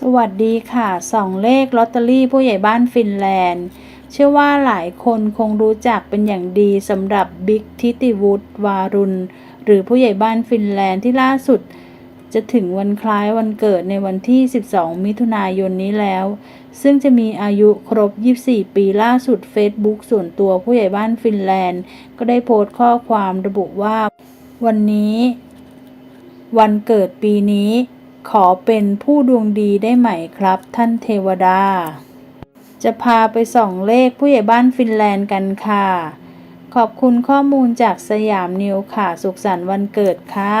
สวัสดีค่ะสองเลขลอตเตอรี่ผู้ใหญ่บ้านฟินแลนด์ เชื่อว่าหลายคนคงรู้จักเป็นอย่างดีสำหรับบิ๊กทิติวุฒิวารุณ หรือผู้ใหญ่บ้านฟินแลนด์ที่ล่าสุด จะถึงวันคล้ายวันเกิดในวันที่ 12 มิถุนายนนี้แล้ว ซึ่งจะมีอายุครบ 24 ปีล่าสุด Facebook ส่วนตัวผู้ใหญ่บ้านฟินแลนด์ ก็ได้โพสต์ข้อความระบุว่า วันนี้ วันเกิดปีนี้ ขอเป็นผู้ดวงดีได้ไหมครับ ท่านเทวดา จะพาไปส่องเลขผู้ใหญ่บ้านฟินแลนด์กันค่ะ ขอบคุณข้อมูลจากสยามนิวค่ะ สุขสันต์วันเกิดค่ะ